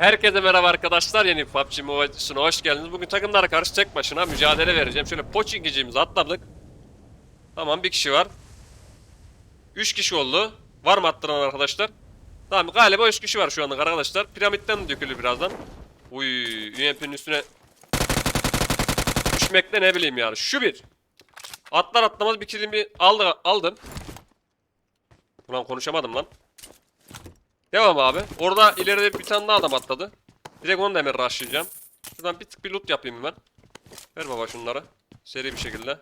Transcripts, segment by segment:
Herkese merhaba arkadaşlar. Yeni PUBG Mobile'sine hoş geldiniz. Bugün takımlara karşı tek başına mücadele vereceğim. Şöyle poçingicimizi atladık. Tamam bir kişi var. 3 kişi oldu. Var mı attıran arkadaşlar? Tamam galiba 3 kişi var şu anda arkadaşlar. Piramitten dökülür birazdan. Uy, UMP'nin üstüne düşmekte ne bileyim yani. Şu bir. Atlar atlamaz bir kilimi aldı, aldım. Ulan konuşamadım lan. Devam abi. Orada ileride bir tane daha adam atladı. Direkt onu da hemen rushlayacağım. Şuradan bir tık bir loot yapayım hemen. Ver baba şunları. Seri bir şekilde.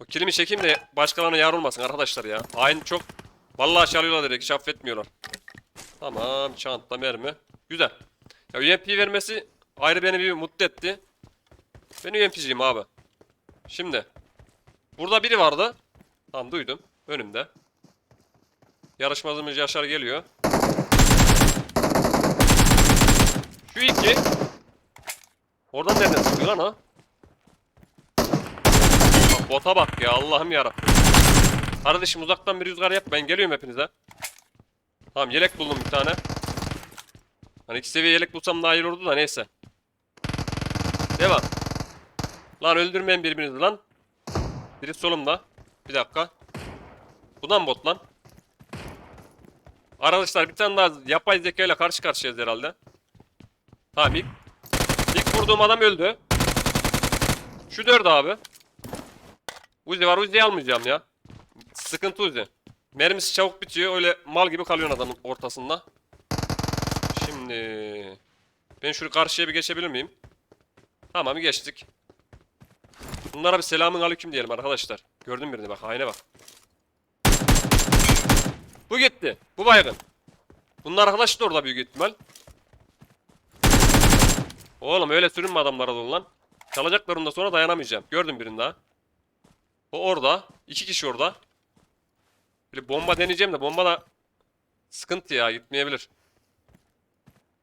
O kilimi çekeyim de başkalarına yar olmasın arkadaşlar ya. Aynı çok. Vallahi çalıyorlar direkt hiç affetmiyorlar. Tamam çanta mermi. Güzel. Ya UMP vermesi ayrı beni bir mutlu etti. Ben UMP'ciyim abi. Şimdi. Burada biri vardı. Tamam duydum. Önümde. Yarışmacımız Yaşar geliyor. Şu iki. Oradan nereden sıkıyor lan? Bak bota bak ya Allah'ım yarabbim. Kardeşim uzaktan bir rüzgar yap ben geliyorum hepinize. Tamam yelek buldum bir tane. Hani iki seviye yelek bulsam daha iyi olurdu da neyse. Devam. Lan öldürmeyin birbirinizi lan. Biri solumda. Bir dakika. Bu da mı bot lan? Arkadaşlar bir tane daha yapay zeka ile karşı karşıyayız herhalde. Tamam ilk, ilk vurduğum adam öldü. Şu dört abi. Uzi var Uzi'yi almayacağım ya. Sıkıntı Uzi. Mermisi çabuk bitiyor öyle mal gibi kalıyorsun adamın ortasında. Şimdi ben şunu karşıya bir geçebilir miyim? Tamam geçtik. Bunlara bir selamın aleyküm diyelim arkadaşlar. Gördün birini bak ayna bak. Bu gitti. Bu baygın. Bunlar arkadaş da orada büyük ihtimal. Oğlum öyle sürünme adamlara dolu lan. Çalacaklarında sonra dayanamayacağım. Gördüm birini daha. O orada. iki kişi orada. Bir bomba deneyeceğim de bomba da sıkıntı ya gitmeyebilir.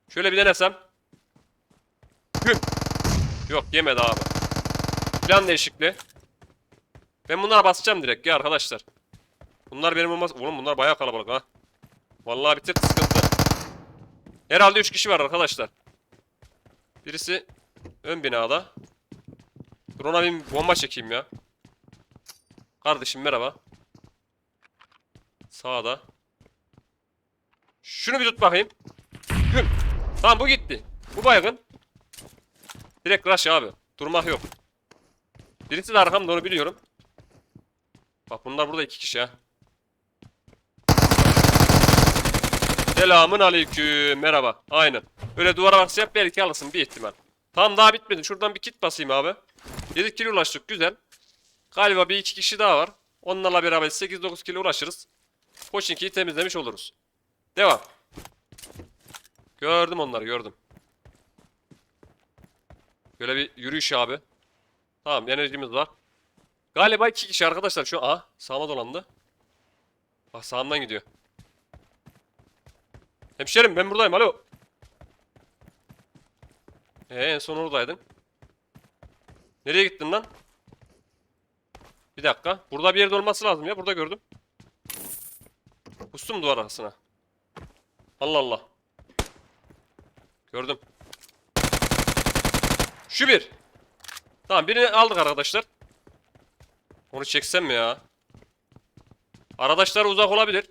Şöyle bir denesem. Güm. Yok yemedi abi. Plan değişikliği. Ben bunlara basacağım direkt ya arkadaşlar. Bunlar benim olmaz. Oğlum bunlar bayağı kalabalık ha. Vallahi bir tık sıkıntı. Herhalde 3 kişi var arkadaşlar. Birisi ön binada. Dur ona bir bomba çekeyim ya. Kardeşim merhaba. Sağda. Şunu bir tut bakayım. Güm. Tamam bu gitti. Bu baygın. Direkt rush abi. Durmak yok. Birisi de arkamda onu biliyorum. Bak bunlar burada iki kişi ha. Selamun aleyküm. Merhaba. Aynen. Öyle duvara baksa yap belki alırsın bir ihtimal. Tamam daha bitmedi. Şuradan bir kit basayım abi. 7 kilo ulaştık. Güzel. Galiba bir iki kişi daha var. Onlarla beraber 8-9 kilo ulaşırız. Poçinki'yi temizlemiş oluruz. Devam. Gördüm onları gördüm. Böyle bir yürüyüş abi. Tamam enerjimiz var. Galiba iki kişi arkadaşlar şu an. Aha sağıma dolandı. Bak sağımdan gidiyor. Hemşerim ben buradayım alo. Ee, en son oradaydın. Nereye gittin lan? Bir dakika. Burada bir yerde olması lazım ya. Burada gördüm. Kustum duvar arasına. Allah Allah. Gördüm. Şu bir. Tamam birini aldık arkadaşlar. Onu çeksem mi ya? Arkadaşlar uzak olabilir.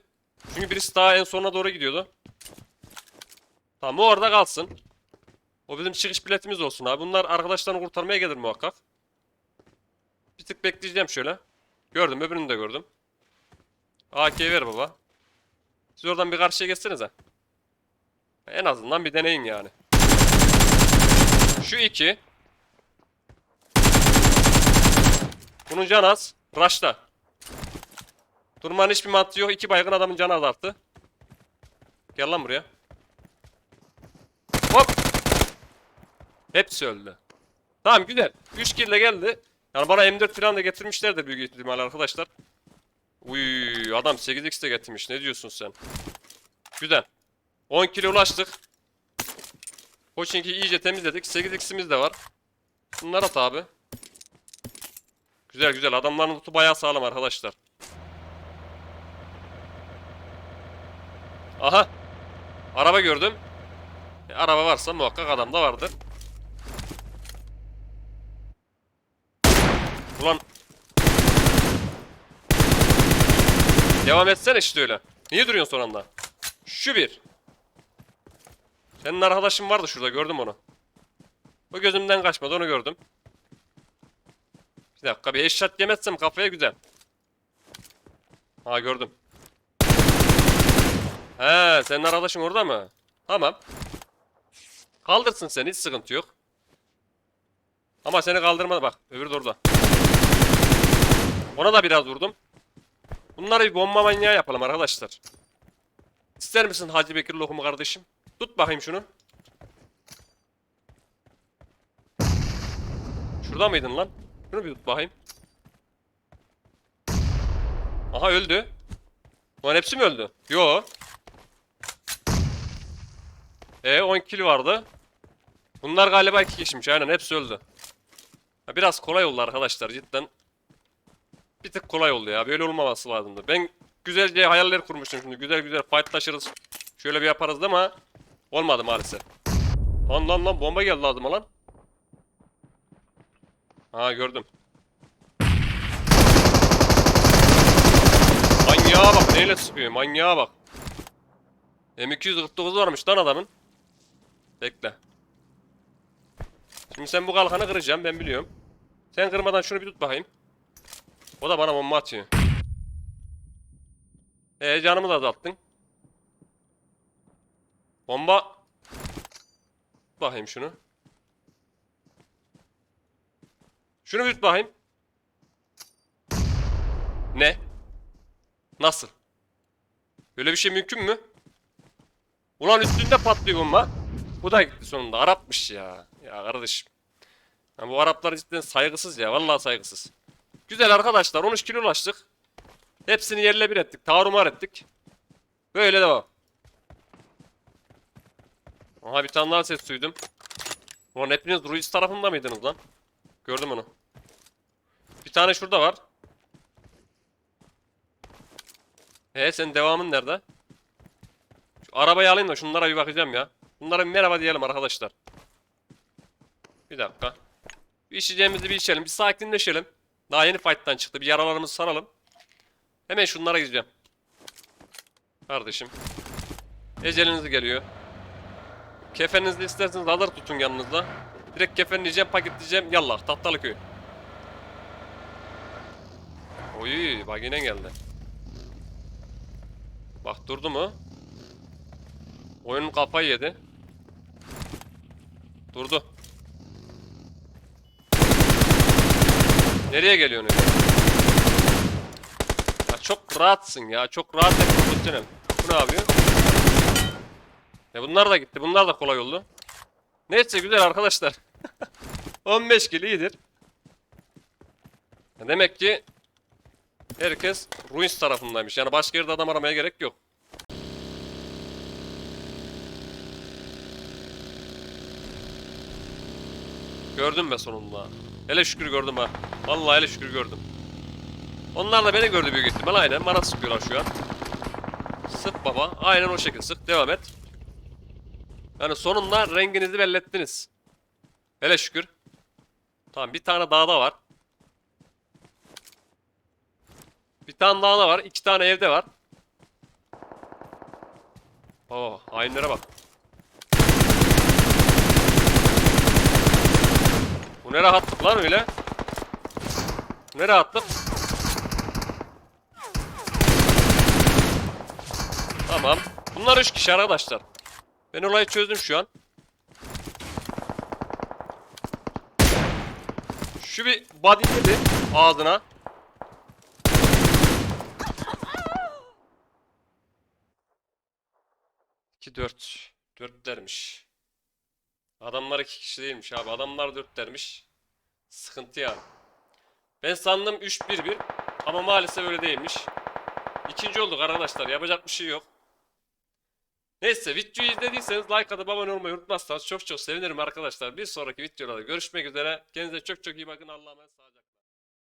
Çünkü birisi daha en sonuna doğru gidiyordu. Tamam o orada kalsın. O bizim çıkış biletimiz olsun abi. Bunlar arkadaşlarını kurtarmaya gelir muhakkak. Bir tık bekleyeceğim şöyle. Gördüm öbürünü de gördüm. AK ver baba. Siz oradan bir karşıya geçsenize. En azından bir deneyin yani. Şu iki. Bunun canı az. Rush'ta. Durmanın hiçbir mantığı yok. İki baygın adamın canı az arttı. Gel lan buraya. Hop. Hepsi öldü. Tamam güzel. 3 kill de geldi. Yani bana M4 falan da getirmişlerdir büyük ihtimal arkadaşlar. Uy adam 8x de getirmiş. Ne diyorsun sen? Güzel. 10 kilo ulaştık. Koçinki iyice temizledik. 8x'imiz de var. Bunlar at abi. Güzel güzel. Adamların lootu bayağı sağlam arkadaşlar. Aha. Araba gördüm. E, araba varsa muhakkak adam da vardır. Ulan. Devam etsene işte öyle. Niye duruyorsun son anda? Şu bir. Senin arkadaşın vardı şurada gördüm onu. O gözümden kaçmadı onu gördüm. Bir dakika bir eşat yemezsem kafaya güzel. Ha gördüm. He senin arkadaşın orada mı? Tamam. Kaldırsın seni hiç sıkıntı yok. Ama seni kaldırmadı bak. Öbürü de orada. Ona da biraz vurdum. Bunları bir bomba manyağı yapalım arkadaşlar. İster misin Hacı Bekir lokumu kardeşim? Tut bakayım şunu. Şurada mıydın lan? Şunu bir tut bakayım. Aha öldü. Lan hepsi mi öldü? Yo. E 10 kill vardı. Bunlar galiba iki kişiymiş aynen hepsi öldü. Ha, biraz kolay oldu arkadaşlar cidden. Bir tık kolay oldu ya böyle olmaması lazımdı. Ben güzelce hayaller kurmuştum şimdi güzel güzel fightlaşırız. Şöyle bir yaparız ama olmadı maalesef. Lan lan lan bomba geldi ağzıma lan. Ha gördüm. Manyağa bak neyle sıkıyor manyağa bak. M249 varmış lan adamın. Bekle. Şimdi sen bu kalkanı kıracağım ben biliyorum. Sen kırmadan şunu bir tut bakayım. O da bana bomba atıyor. Ee canımı da azalttın. Bomba. Tut bakayım şunu. Şunu bir tut bakayım. Ne? Nasıl? Böyle bir şey mümkün mü? Ulan üstünde patlıyor bomba. Bu da sonunda. Arapmış ya. Ya kardeşim. Ya bu Araplar cidden saygısız ya. Vallahi saygısız. Güzel arkadaşlar. 13 kilo ulaştık. Hepsini yerle bir ettik. Tarumar ettik. Böyle devam. Aha bir tane daha ses duydum. Ulan hepiniz Ruiz tarafında mıydınız lan? Gördüm onu. Bir tane şurada var. He senin devamın nerede? Şu arabayı alayım da şunlara bir bakacağım ya. Bunlara merhaba diyelim arkadaşlar. Bir dakika. Bir içeceğimizi bir içelim. Bir sakinleşelim. Daha yeni fight'tan çıktı. Bir yaralarımızı saralım. Hemen şunlara gideceğim. Kardeşim. Eceliniz geliyor. Kefeninizi isterseniz alır tutun yanınızda. Direkt kefenleyeceğim, paketleyeceğim. Yallah tahtalı köy. Oy bak yine geldi. Bak durdu mu? Oyunun kafayı yedi. Durdu. Nereye geliyorsun? Ya çok rahatsın ya. Çok rahat ve profesyonel. Bu ne yapıyor? E bunlar da gitti. Bunlar da kolay oldu. Neyse güzel arkadaşlar. 15 kill iyidir. Ya Demek ki herkes Ruins tarafındaymış. Yani başka yerde adam aramaya gerek yok. Gördüm be sonunda. Hele şükür gördüm ha. Vallahi hele şükür gördüm. Onlar da beni gördü büyük ihtimal aynen. Bana sıkıyorlar şu an. Sık baba. Aynen o şekilde sık. Devam et. Yani sonunda renginizi bellettiniz. Hele şükür. Tamam bir tane dağda var. Bir tane dağda var. iki tane evde var. Oo, hainlere bak. Ne rahatlık lan öyle? Ne rahatlık? Tamam. Bunlar üç kişi arkadaşlar. Ben olayı çözdüm şu an. Şu bir body yedi ağzına. İki dört. Dörtlermiş. Adamlar iki kişi değilmiş abi. Adamlar dörtlermiş. Sıkıntı yani. Ben sandım 3-1-1 ama maalesef öyle değilmiş. İkinci olduk arkadaşlar. Yapacak bir şey yok. Neyse videoyu izlediyseniz like atıp abone olmayı unutmazsanız çok çok sevinirim arkadaşlar. Bir sonraki videolarda görüşmek üzere. Kendinize çok çok iyi bakın. Allah'a emanet.